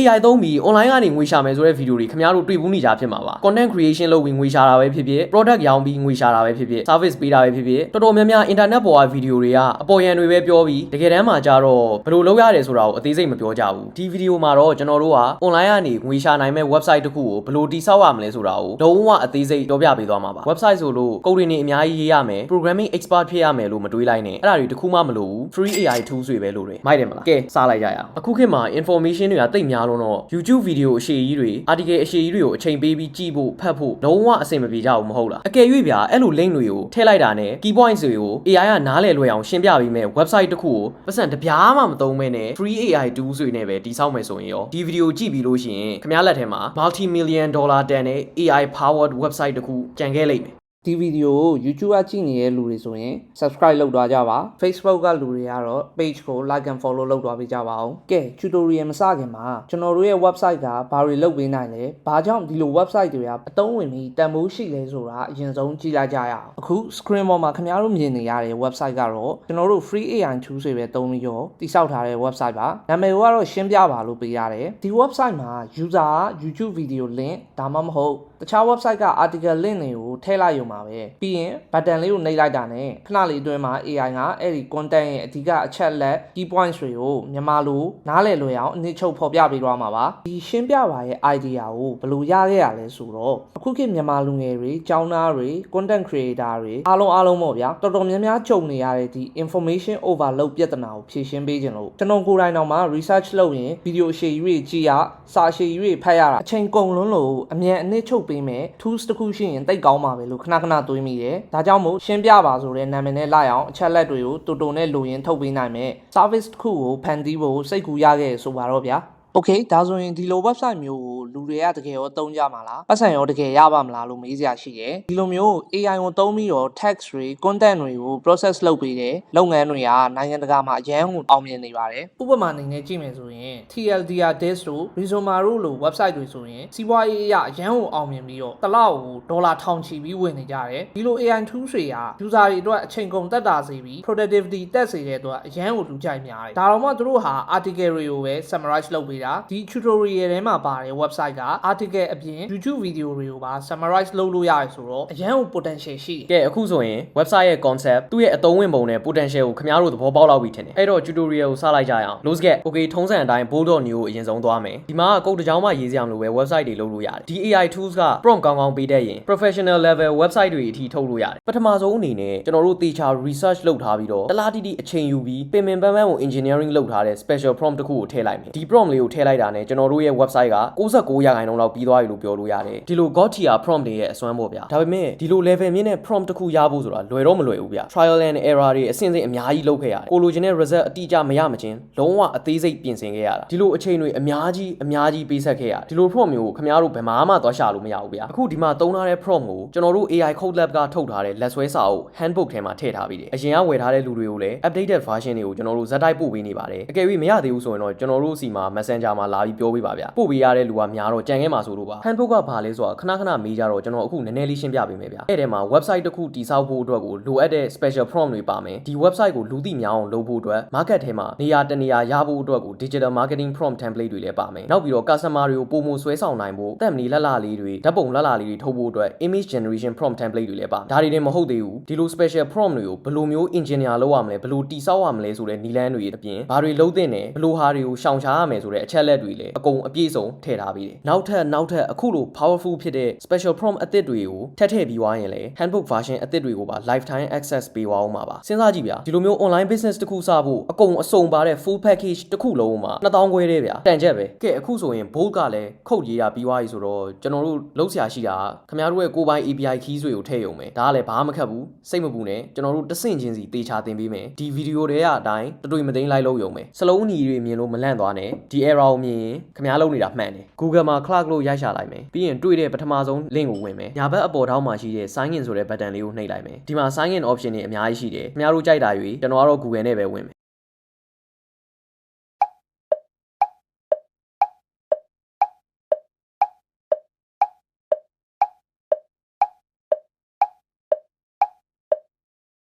AI သုံးပြီး online ကနေငွေရှာမယ်ဆိုတဲ့ဗီဒီယိုတွေခင်ဗျားတို့တွေ့ဘူးနေကြဖြစ်မှာပါ content creation လုပ်ပြီးငွေရှာတာပဲဖြစ်ဖြစ် product ရောင်းပြီးငွေရှာတာပဲဖြစ်ဖြစ် service ပေးတာပဲဖြစ်ဖြစ်တော်တော်များများ internet ပေါ်ကဗီဒီယိုတွေကအပေါ်ယံတွေပဲပြောပြီးတကယ်တမ်းမှာကြတော့ဘယ်လိုလုပ်ရတယ်ဆိုတာကိုအသေးစိတ်မပြောကြဘူးဒီဗီဒီယိုမှာတော့ကျွန်တော်တို့က online ကနေငွေရှာနိုင်မဲ့ website တစ်ခုကိုဘယ်လိုတည်ဆောက်ရမလဲဆိုတာကိုလုံးဝအသေးစိတ်ပြောပြပေးသွားမှာပါ website ဆိုလို့ကုတ်တွေနေအများကြီးရေးရမယ် programming expert ဖြစ်ရမယ်လို့မတွေးလိုက်နဲ့အဲ့ဒါတွေတစ်ခုမှမလိုဘူး free AI tools တွေပဲလို့တယ်မိုက်တယ်မလားကဲစားလိုက်ကြရအောင်အခုခေတ်မှာ information တွေကတိတ်များလုံးတော့ YouTube video အရှိကြီးတွေ article အရှိကြီးတွေကိုအချိန်ပေးပြီးကြည့်ဖို့ဖတ်ဖို့လုံးဝအဆင်မပြေကြဘူးမဟုတ်လားအကယ်၍ဗျာအဲ့လို link တွေကိုထည့်လိုက်တာနဲ့ key points တွေကို AI ကနားလည်လွယ်အောင်ရှင်းပြပေးမဲ့ website တစ်ခုကိုပတ်စံတစ်ပြားမှမသုံးမဲနဲ့ free AI tools တွေနဲ့ပဲတည်ဆောက်မယ်ဆိုရင်ရောဒီဗီဒီယိုကြည့်ပြီးလို့ရှိရင်ခင်ဗျားလက်ထဲမှာ multi million dollar တန်တဲ့ AI powered website တစ်ခုကြံခဲ့လိမ့်မယ် ဒီဗီဒီယိုကို YouTube ကကြည့်နေတဲ့လူတွေဆိုရင် subscribe လုပ်သွားကြပါ Facebook ကလူတွေကတော့ page ကို like and follow လုပ်သွားပေးကြပါဦးကဲ tutorial မစခင်မှာကျွန်တော်တို့ရဲ့ website ကဘာတွေလုပ်ပေးနိုင်လဲဘာကြောင့်ဒီလို website တွေကအသုံးဝင်ပြီးတန်ဖိုးရှိလဲဆိုတာအရင်ဆုံးကြည့်လိုက်ကြရအောင်အခု screen ပေါ်မှာခင်ဗျားတို့မြင်နေရတဲ့ website ကတော့ကျွန်တော်တို့ free AI tools တွေပဲသုံးပြီးတော့တိစောက်ထားတဲ့ website ပါနာမည်ကတော့ရှင်းပြပါလို့ပေးရတယ်ဒီ website မှာ user က YouTube video link ဒါမှမဟုတ် တခြား website က article link တွေကိုထည့်လိုက်ရုံပါပဲပြီးရင် button လေးကိုနှိပ်လိုက်တာနဲ့ခဏလေးအတွင်းမှာ AI ကအဲ့ဒီ content ရဲ့အဓိကအချက်လက် key points တွေကိုမြန်မာလိုနားလည်လွယ်အောင်အနည်းချုပ်ဖော်ပြပေးသွားမှာပါဒီရှင်းပြပါရဲ့ idea ကိုဘယ်လိုရခဲ့ရလဲဆိုတော့အခုခေတ်မြန်မာလူငယ်တွေကျောင်းသားတွေ content creator တွေအားလုံးအားလုံးပေါ့ဗျာတော်တော်များများကြုံနေရတဲ့ဒီ information overload ပြဿနာကိုဖြေရှင်းပေးခြင်းလို့ကျွန်တော်ကိုယ်တိုင်တော့မှ research လုပ်ရင် video ရှည်ကြီးတွေကြည့်ရစာရှည်ကြီးတွေဖတ်ရတာအချိန်ကုန်လွန်းလို့အမြန်အနည်းချုပ်ပေးမယ် tools တစ်ခုရှိရင်တိတ်ကောင်းပါပဲလို့ခဏခဏတွေးမိတယ်ဒါကြောင့်မို့ရှင်းပြပါဆိုတဲ့နာမည်နဲ့လိုက်အောင်အချက်လက်တွေကိုတူတူနဲ့လိုရင်းထုတ်ပေးနိုင်မယ် service တစ်ခုကိုဖန်တီးဖို့စိတ်ကူရခဲ့ဆိုပါတော့ဗျာ Okay ဒါဆိုရင်ဒီလို website မျိုးကိုလူတွေကတကယ်ရောသုံးကြမှာလားပတ်စံရောတကယ်ရပါမလားလို့မေးစရာရှိတယ်ဒီလိုမျိုး AI ကိုသုံးပြီးတော့ text တွေ content တွေကို process လုပ်ပေးတယ်လုပ်ငန်းတွေကနိုင်ငံတကာမှာအရန်ကိုအောင်မြင်နေပါတယ်ဥပမာအနေနဲ့ကြည့်မယ်ဆိုရင် TLDR Desk တို့ Rizoma တို့လို website တွေဆိုရင်စီးပွားရေးအရအရန်ကိုအောင်မြင်ပြီးတော့တစ်လောက်ကိုဒေါ်လာထောင်ချီပြီးဝင်နေကြတယ်ဒီလို AI tools တွေက user တွေအတွက်အချိန်ကုန်တက်တာစေပြီး productivity တက်စေတဲ့အတွက်အရန်ကိုလူကြိုက်များတယ်ဒါတော့မှသူတို့ဟာ article တွေကိုပဲ summarize လုပ်ပေးတာဒီ tutorial ထဲမှာပါတဲ့ website က article အပြင် YouTube video တွေကိုပါ summarize လုပ်လို့ရတယ်ဆိုတော့အရန်ကို potential ရှိတယ်ကဲအခုဆိုရင် website ရဲ့ concept သူ့ရဲ့အသုံးဝင်ပုံနဲ့ potential ကိုခင်ဗျားတို့သဘောပေါက်လောက်ပြီထင်တယ်အဲ့တော့ tutorial ကိုစလိုက်ကြရအောင် Lost get okay ထုံးစံအတိုင်း bold new ကိုအရင်ဆုံးသွားမယ်ဒီမှာကကုတ်တစ်ကြောင်းမှရေးစရာမလိုပဲ website တွေလုပ်လို့ရတယ်ဒီ AI tools က prompt ကောင်းကောင်းပေးတတ်ရင် professional level website တွေအထိထုတ်လို့ရတယ်ပထမဆုံးအနေနဲ့ကျွန်တော်တို့တေချာ research လုပ်ထားပြီးတော့တလားတိတိအချိန်ယူပြီးပင်ပင်ပန်းပန်းကို engineering လုပ်ထားတဲ့ special prompt တစ်ခုကိုထည့်လိုက်မယ်ဒီ prompt လေးကိုထည့်လိုက်တာနဲ့ကျွန်တော်တို့ရဲ့ website က69ရာခိုင်နှုန်းလောက်ပြီးသွားပြီလို့ပြောလို့ရတယ်ဒီလို god tier prompt တွေရဲ့အစွမ်းပေါ့ဗျာဒါပေမဲ့ဒီလို level မြင့်တဲ့ prompt တစ်ခုရဖို့ဆိုတာလွယ်တော့မလွယ်ဘူးဗျ trial and error တွေအဆင့်ဆင့်အများကြီးလုပ်ခဲ့ရတယ်ကိုလိုချင်တဲ့ result အတိအကျမရမချင်းလုံးဝအသေးစိတ်ပြင်ဆင်ခဲ့ရတာဒီလိုအချိန်တွေအများကြီးအများကြီးပေးဆက်ခဲ့ရတယ်ဒီလို prompt မျိုးကိုခင်ဗျားတို့ဘယ်မှာမှသွားရှာလို့မရဘူးဗျအခုဒီမှာသုံးထားတဲ့ prompt ကိုကျွန်တော်တို့ AI code lab ကထုတ်ထားတဲ့လက်ဆွဲစာအုပ် handbook ထဲမှာထည့်ထားပြီးတယ်အရင်ကဝယ်ထားတဲ့လူတွေကိုလည်း updated version တွေကိုကျွန်တော်တို့ဇက်တိုက်ပို့ပေးနေပါတယ်အကယ်၍မရသေးဘူးဆိုရင်တော့ကျွန်တော်တို့စီမှာ messenger မှာလာပြီးပြောပေးပါဗျပို့ပေးရတဲ့လူကများတော့ကြံခဲ့မှာဆိုလို့ပါ handbook ကဘာလဲဆိုတာခဏခဏမေးကြတော့ကျွန်တော်အခုနည်းနည်းလေးရှင်းပြပေးမယ်ဗျအဲ့ထဲမှာ website တစ်ခုတည်ဆောက်ဖို့အတွက်ကိုလိုအပ်တဲ့ special prompt တွေပါမယ်ဒီ website ကိုလူသိများအောင်လုပ်ဖို့အတွက် market ထဲမှာနေရာတနေရာရဖို့အတွက်ကို digital marketing prompt template တွေလည်းပါမယ်နောက်ပြီးတော့ customer တွေကိုပုံမှုဆွဲဆောင်နိုင်ဖို့တက်မနီလက်လာလေးတွေဓာတ်ပုံလက်လာလေးတွေထုတ်ဖို့အတွက် image generation prompt template တွေလည်းပါဒါတွေလည်းမဟုတ်သေးဘူးဒီလို special prompt တွေကိုဘယ်လိုမျိုး engineer လုပ်ရမလဲဘယ်လိုတည်ဆောက်ရမလဲဆိုတဲ့နည်းလမ်းတွေအပြင်ဘာတွေလုပ်သင့်တယ်ဘယ်လိုဟာတွေကိုရှောင်ရှားရမယ်ဆိုတဲ့အချက်လက်တွေလည်းအကုန်အပြည့်စုံထည့်ထားပြီးတယ်နောက်ထပ်နောက်ထပ်အခုလို powerful ဖြစ်တဲ့ special prompt အသစ်တွေကိုထပ်ထည့်ပြီးွားရင်လည်း handbook version အသစ်တွေကိုပါ lifetime access ပေးသွားအောင်ပါပါစဉ်းစားကြည့်ဗျာဒီလိုမျိုး online business တစ်ခုစဖို့အကုန်အစုံပါတဲ့ full package တစ်ခုလုံးမှာ2000ခွဲတဲ့ဗျာတန်ချက်ပဲကဲအခုဆိုရင် bolt ကလည်းခုတ်ရေးတာပြီးွားပြီဆိုတော့ကျွန်တော်တို့လုံးဆရာရှိတာကခင်ဗျားတို့ရဲ့ကိုယ်ပိုင် API keys တွေကိုထည့်ရုံပဲဒါကလည်းဘာမှမခက်ဘူးစိတ်မပူနဲ့ကျွန်တော်တို့တဆင့်ချင်းစီတေချာသင်ပေးမယ်ဒီဗီဒီယိုတွေကအတိုင်းတတွေ့မသိမ်းလိုက်လို့ရုံပဲစလုံးညီတွေမြင်လို့မလန့်သွားနဲ့ဒီ error ကိုမြင်ရင်ခင်ဗျားလုံးနေတာမှန်တယ် Google မှာ Clark လို့ရိုက်ရှာလိုက်မယ်ပြီးရင်တွေ့တဲ့ပထမဆုံး link ကိုဝင်မယ်ညာဘက်အပေါ်ထောင်းမှာရှိတဲ့ sign in ဆိုတဲ့ button လေးကိုနှိပ်လိုက်မယ်ဒီမှာ sign in option တွေအများကြီးရှိတယ်ခင်ဗျားတို့ကြိုက်တာယူကျွန်တော်ကတော့ Google နဲ့ပဲဝင်မယ်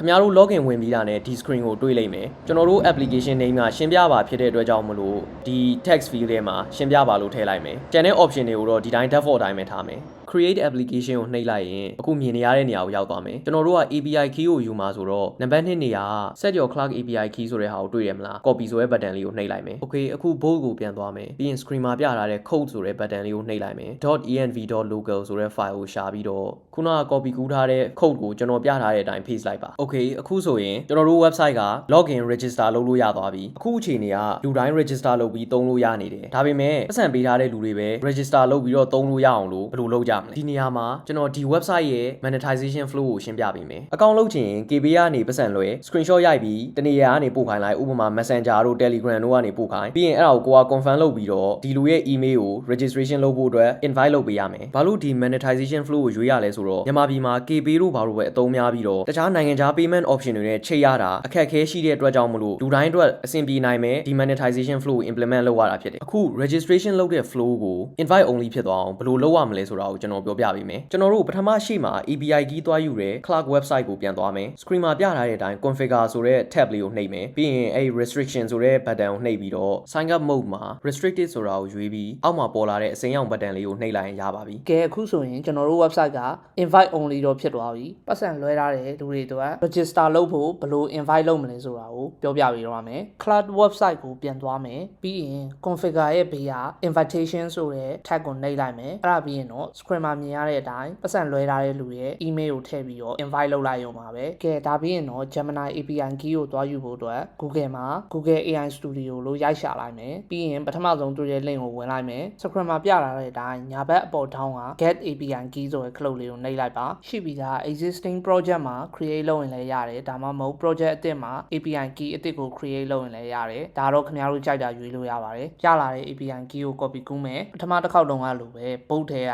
ခင်ဗျားတို့ login ဝင်ပြီးတာနဲ့ဒီ screen ကိုတွေ့လိမ့်မယ်ကျွန်တော်တို့ application name ကရှင်းပြပါဖြစ်တဲ့အတွက်ကြောင့်မလို့ဒီ text field ထဲမှာရှင်းပြပါလို့ထည့်လိုက်မယ်ကျန်တဲ့ option တွေကိုတော့ဒီတိုင်း default အတိုင်းပဲထားမယ် create application ကိုနှိပ်လိုက်ရင်အခုမြင်နေရတဲ့နေရာကိုရောက်သွားမယ်ကျွန်တော်တို့က API key ကိုယူမှာဆိုတော့နံပါတ်2နေရာ set your clock API key ဆိုတဲ့ဟာကိုတွေ့ရမလား copy ဆိုတဲ့ button လေးကိုနှိပ်လိုက်မယ် okay အခု bold ကိုပြန်သွားမယ်ပြီးရင် screen မှာပြထားတဲ့ code ဆိုတဲ့ button လေးကိုနှိပ်လိုက်မယ် .env.local ဆိုတဲ့ file ကိုရှာပြီးတော့ခုနက copy ကူးထားတဲ့ code ကိုကျွန်တော်ပြထားတဲ့အတိုင်း paste လိုက်ပါ okay အခုဆိုရင်ကျွန်တော်တို့ website က login register လုပ်လို့ရသွားပြီအခုအချိန်နေကလူတိုင်း register လုပ်ပြီးသုံးလို့ရနေတယ်ဒါပေမဲ့ပတ်စံပေးထားတဲ့လူတွေပဲ register လုပ်ပြီးတော့သုံးလို့ရအောင်လို့ဘယ်လိုလုပ်ကြမလဲဒီနေရာမှာကျွန်တော်ဒီ website ရဲ့ monetization flow ကိုရှင်းပြပေးမယ်အကောင့်လုပ်ချင် KB ကနေပတ်စံလွယ် screenshot ရိုက်ပြီးတနေရာကနေပို့ခိုင်းလိုက်ဥပမာ Messenger တို့ Telegram တို့ကနေပို့ခိုင်းပြီးရင်အဲ့ဒါကိုကိုက confirm လုပ်ပြီးတော့ဒီလူရဲ့ email ကို registration လုပ်ဖို့အတွက် invite လုပ်ပေးရမယ်ဘာလို့ဒီ monetization flow ကိုရွေးရလဲဆိုတော့မြန်မာပြည်မှာ KB တို့ဘာလို့ပဲအသုံးများပြီးတော့တခြားနိုင်ငံခြား payment option တွေနဲ့ချိတ်ရတာအခက်အခဲရှိတဲ့အတွက်ကြောင့်မလို့လူတိုင်းအတွက်အဆင်ပြေနိုင်မယ်ဒီ monetization flow ကို implement လုပ်ရတာဖြစ်တယ်အခု registration လုပ်တဲ့ flow ကို invite only ဖြစ်သွားအောင်ဘယ်လိုလုပ်ရမလဲဆိုတာကိုကျွန်တော်ပြောပြပေးမယ်ကျွန်တော်တို့ပထမရှိမှာ API key သွားယူတဲ့ Clark website ကိုပြန်သွားမယ် screen မှာပြထားတဲ့အတိုင်း configure ဆိုတဲ့ tab လေးကိုနှိပ်မယ်ပြီးရင်အဲ့ restriction ဆိုတဲ့ button ကိုနှိပ်ပြီးတော့ sign up mode မှာ restricted ဆိုတာကိုရွေးပြီးအောက်မှာပေါ်လာတဲ့အစိမ်းရောင် button လေးကိုနှိပ်လိုက်ရင်ရပါပြီကဲအခုဆိုရင်ကျွန်တော်တို့ website က invite only တော့ဖြစ်သွားပြီပတ်စံလွှဲထားတဲ့လူတွေအတွက် register လုပ်ဖို့ဘယ်လို invite လုပ်မလဲဆိုတာကိုပြောပြပေးတော့မယ် cloud website ကိုပြန်သွားမယ်ပြီးရင် configure ရဲ့ဘေးက invitation ဆိုတဲ့ tag ကိုနှိပ်လိုက်မယ်အဲ့ဒါပြီးရင်တော့ screen မှာမြင်ရတဲ့အတိုင်းပတ်စံလွှဲထားတဲ့လူရဲ့ email ကိုထည့်ပြီးတော့ invite လုပ်လိုက်ရုံပါပဲကဲဒါပြီးရင်တော့ Gemini API key ကိုသွားယူဖို့အတွက် Google မှာ Google AI Studio လို့ရိုက်ရှာလိုက်မယ်ပြီးရင်ပထမဆုံးတွေ့တဲ့ link ကိုဝင်လိုက်မယ် screen မှာပြထားတဲ့အတိုင်းညာဘက်အပေါ်ထောင်းက get API key ဆိုတဲ့ cloud လေးကိုနှိပ်လိုက်ပါရှိပြီးသား existing project မှာ create လုပ်ရင်လည်းရတယ်ဒါမှမဟုတ် project အသစ်မှာ API key အသစ်ကို create လုပ်ရင်လည်းရတယ်ဒါတော့ခင်ဗျားတို့ကြိုက်တာရွေးလို့ရပါတယ်ပြလာတဲ့ API key ကို copy ကူးမယ်ပထမတစ်ခေါက်တုန်းကလိုပဲပုတ်ထဲက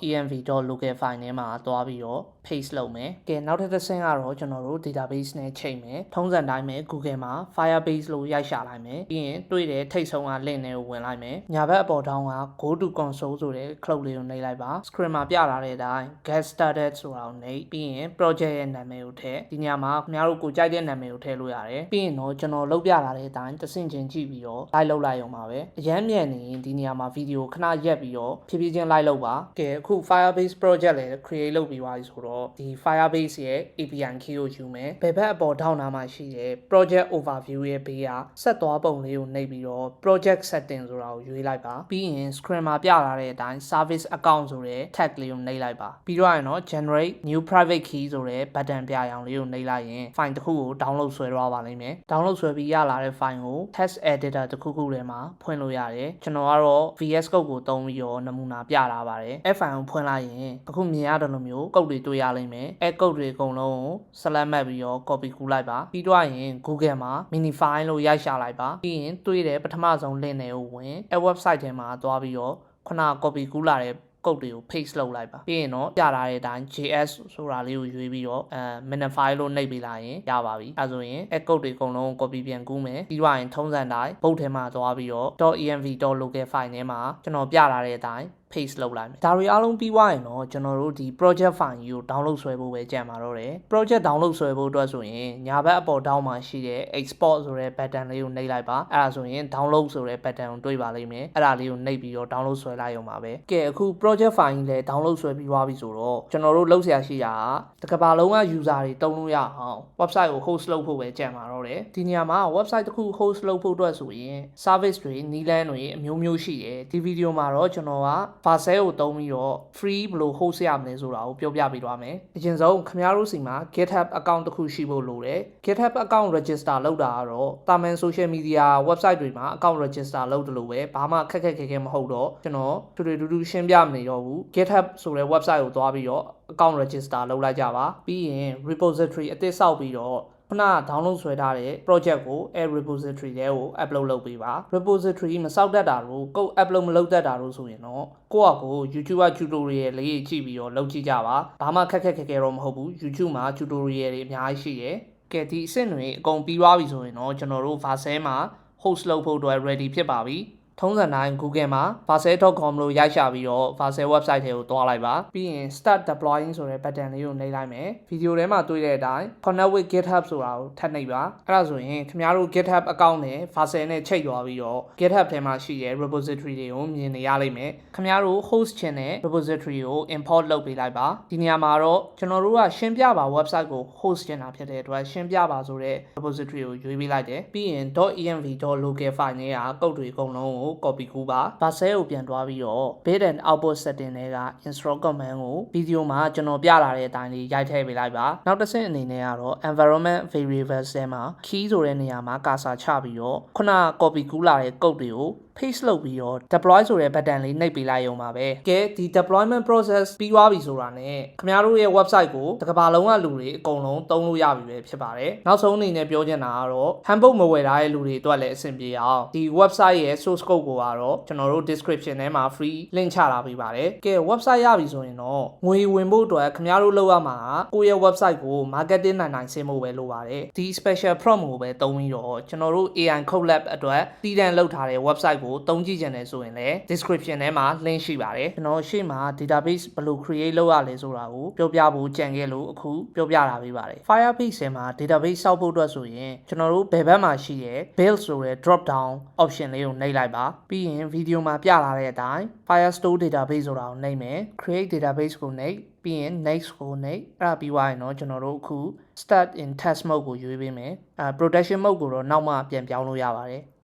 .env.local file ထဲမှာသွားပြီးတော့ paste လုပ်မယ်ကဲနောက်ထပ်တစ်ဆင့်ကတော့ကျွန်တော်တို့ database နဲ့ချိန်မယ်ထုံးစံတိုင်းပဲ Google မှာ Firebase လို့ရိုက်ရှာလိုက်မယ်ပြီးရင်တွေ့တဲ့ထိတ်ဆုံးက link တွေကိုဝင်လိုက်မယ်ညာဘက်အပေါ်ထောင်းက go to console ဆိုတဲ့ cloud လေးကိုနှိပ်လိုက်ပါ screen မှာပြလာတဲ့အတိုင်း get started ဆိုတာကိုနှိပ်ပြီးရင် project ရဲ့နာမည်ကိုထည့်ဒီညမှာခင်ဗျားတို့ကိုကြိုက်တဲ့နာမည်ကိုထည့်လို့ရတယ်ပြီးရင်တော့ကျွန်တော်လုပ်ပြလာတဲ့အတိုင်းတစ်ဆင့်ချင်းကြည့်ပြီးတော့ live လုပ်လိုက်ရုံပါပဲအရမ်းမြန်နေရင်ဒီနေရာမှာဗီဒီယိုခဏရက်ပြီးတော့ဖြည်းဖြည်းချင်း live လုပ်ပါကဲအခု Firebase project လည်း create လုပ်ပြီးသွားပြီဆိုတော့ဒီ Firebase ရဲ့ API key ကိုယူမယ်ဘယ်ဘက်အပေါ်ထောင်းနာမှာရှိတဲ့ project overview ရဲ့ဘေးကဆက်သွားပုံလေးကိုနှိပ်ပြီးတော့ project setting ဆိုတာကိုရွေးလိုက်ပါပြီးရင် screen မှာပြလာတဲ့အတိုင်း service account ဆိုတဲ့ tag လေးကိုနှိပ်လိုက်ပါပြီးတော့ရင်တော့ generate new private key ဆိုတဲ့ button ပြရအောင်လေးကိုနှိပ်လိုက်ရင် file တစ်ခုကို download ဆွဲသွားပါလိမ့်မယ် download ဆွဲပြီးရလာတဲ့ file ကို text editor တစ်ခုခုထဲမှာဖွင့်လို့ရတယ်ကျွန်တော်ကတော့ VS Code ကိုသုံးပြီးတော့နမူနာပြထားပါတယ်အဲ့ file ကိုဖွင့်လိုက်ရင်အခုမြင်ရတယ်လို့မျိုး code တွေတွေ့ရလိမ့်မယ်အဲ့ code တွေအကုန်လုံးကို select မှတ်ပြီးတော့ copy ကူးလိုက်ပါပြီးတော့ရင် Google မှာ mini file လို့ရိုက်ရှာလိုက်ပါပြီးရင်တွေ့တဲ့ပထမဆုံး link တွေကိုဝင်အဲ့ website ထဲမှာသွားပြီးတော့ခုန copy ကူးလာတဲ့ကုတ်တွေကို paste လုပ်လိုက်ပါပြီးရင်တော့ပြလာတဲ့အတိုင်း JS ဆိုတာလေးကိုရွေးပြီးတော့အဲ minify လို့နှိပ်ပေးလိုက်ရင်ရပါပြီအဲဆိုရင်အဲကုတ်တွေအကုန်လုံး copy ပြန်ကူးမယ်ပြီးတော့ရင်ထုံးစံတိုင်းပုတ်ထဲမှာသွားပြီးတော့ .env.local file ထဲမှာကျွန်တော်ပြလာတဲ့အတိုင်း paste လုပ်လိုက်မယ်ဒါတွေအားလုံးပြီးသွားရင်တော့ကျွန်တော်တို့ဒီ project file ကြီးကို download ဆွဲဖို့ပဲကြံပါတော့တယ် project download ဆွဲဖို့အတွက်ဆိုရင်ညာဘက်အပေါ် down မှာရှိတဲ့ export ဆိုတဲ့ button လေးကိုနှိပ်လိုက်ပါအဲ့ဒါဆိုရင် download ဆိုတဲ့ button ကိုတွေ့ပါလိမ့်မယ်အဲ့ဒါလေးကိုနှိပ်ပြီးတော့ download ဆွဲလိုက်ရုံပါပဲကဲအခု project file ကြီးလည်း download ဆွဲပြီးသွားပြီဆိုတော့ကျွန်တော်တို့လုပ်ဆရာရှိတာကတစ်ကမ္ဘာလုံးက user တွေတုံးလို့ရအောင် website ကို host လုပ်ဖို့ပဲကြံပါတော့တယ်ဒီနေရာမှာ website တစ်ခု host လုပ်ဖို့အတွက်ဆိုရင် service တွေနီလန်းတွေအမျိုးမျိုးရှိတယ်ဒီဗီဒီယိုမှာတော့ကျွန်တော်က Vercel ကိုတုံးပြီးတော့ free ဘယ်လို host ရမလဲဆိုတာကိုပြောပြပေးသွားမယ်အရင်ဆုံးခင်ဗျားတို့စီမှာ GitHub account တစ်ခုရှိဖို့လိုတယ် GitHub account register လုပ်တာကတော့တာမန် social media website တွေမှာ account register လုပ်တယ်လို့ပဲဘာမှခက်ခက်ခဲခဲမဟုတ်တော့ကျွန်တော်တူတူတူတူရှင်းပြမနေတော့ဘူး GitHub ဆိုတဲ့ website ကိုသွားပြီးတော့ account register လုပ်လိုက်ကြပါပြီးရင် repository အသစ်ဆောက်ပြီးတော့ ခုနက download ဆွဲထားတဲ့ project ကိုအဲ repository ထဲကို upload လုပ်ပေးပါ repository မစောက်တတ်တာလို့ကိုယ် upload မလုပ်တတ်တာလို့ဆိုရင်တော့ကိုယ့်အကို YouTube က tutorial လေးကြည့်ပြီးတော့လုပ်ကြည့်ကြပါဘာမှခက်ခက်ခဲခဲတော့မဟုတ်ဘူး YouTube မှာ tutorial တွေအများကြီးရှိတယ်ကဲဒီအဆင့်တွေအကုန်ပြီးသွားပြီဆိုရင်တော့ကျွန်တော်တို့ Vercel မှာ host လုပ်ဖို့အတွက် ready ဖြစ်ပါပြီ ထုံးစံတိုင်း Google မှာ varsel.com လို့ရိုက်ရှာပြီးတော့ varsel website ထဲကိုသွားလိုက်ပါပြီးရင် start deploying ဆိုတဲ့ button လေးကိုနှိပ်လိုက်မယ်ဗီဒီယိုထဲမှာတွေ့တဲ့အတိုင်း connect with github ဆိုတာကိုထပ်နှိပ်ပါအဲ့ဒါဆိုရင်ခင်ဗျားတို့ github account နဲ့ varsel နဲ့ချိတ်သွားပြီးတော့ github ထဲမှာရှိတဲ့ repository တွေကိုမြင်နေရလိမ့်မယ်ခင်ဗျားတို့ host ချင်တဲ့ repository ကို import လုပ်ပေးလိုက်ပါဒီနေရာမှာတော့ကျွန်တော်တို့ကရှင်းပြပါ website ကို host ချင်တာဖြစ်တဲ့အတွက်ရှင်းပြပါဆိုတဲ့ repository ကိုရွေးပေးလိုက်တယ်ပြီးရင် .env.local file နဲ့ကကုတ်တွေအကုန်လုံးကို copy ကူးပါ varsel ကိုပြန်သွားပြီးတော့ bit and output setting တွေက install command ကိုဗီဒီယိုမှာကျွန်တော်ပြလာတဲ့အတိုင်းလေးရိုက်ထည့်ပေးလိုက်ပါနောက်တစ်ဆင့်အနေနဲ့ကတော့ environment variables ထဲမှာ key ဆိုတဲ့နေရာမှာ cursor ချပြီးတော့ခုန copy ကူးလာတဲ့ကုတ်တွေကို paste လုပ်ပြီးတော့ deploy ဆိုတဲ့ button လေးနှိပ်ပေးလိုက်ရုံပါပဲကဲဒီ deployment process ပြီးသွားပြီဆိုတာနဲ့ခင်ဗျားတို့ရဲ့ website ကိုတစ်ကမ္ဘာလုံးကလူတွေအကုန်လုံးသုံးလို့ရပြီပဲဖြစ်ပါတယ်နောက်ဆုံးအနေနဲ့ပြောချင်တာကတော့ handbook မဝယ်ထားတဲ့လူတွေအတွက်လည်းအဆင်ပြေအောင်ဒီ website ရဲ့ source code ကိုကတော့ကျွန်တော်တို့ description ထဲမှာ free link ချထားပေးပါတယ်ကဲ website ရပြီဆိုရင်တော့ငွေဝင်ဖို့အတွက်ခင်ဗျားတို့လုပ်ရမှာကကိုယ့်ရဲ့ website ကို marketing နိုင်နိုင်ဆင်းဖို့ပဲလိုပါတယ်ဒီ special prompt ကိုပဲသုံးပြီးတော့ကျွန်တော်တို့ AI code lab အတွက်တည်တံ့လုပ်ထားတဲ့ website ကိုသုံးကြည့်ကြတယ်ဆိုရင်လည်း description ထဲမှာ link ရှိပါတယ်ကျွန်တော်ရှေ့မှာ database ဘယ်လို create လုပ်ရလဲဆိုတာကိုပြောပြဖို့ကြံခဲ့လို့အခုပြောပြတာပေးပါတယ် Firebase ထဲမှာ database စောက်ဖို့အတွက်ဆိုရင်ကျွန်တော်တို့ဘယ်ဘက်မှာရှိတဲ့ build ဆိုတဲ့ drop down option လေးကိုနှိပ်လိုက်ပါပြီးရင် video မှာပြလာတဲ့အတိုင်း Firestore database ဆိုတာကိုနှိပ်မယ် create database ကိုနှိပ်ပြီးရင် next ကိုနှိပ်အဲ့ဒါပြီးသွားရင်တော့ကျွန်တော်တို့အခု start in test mode ကိုရွေးပေးမယ်အဲ protection mode ကိုတော့နောက်မှပြန်ပြောင်းလို့ရပါတယ်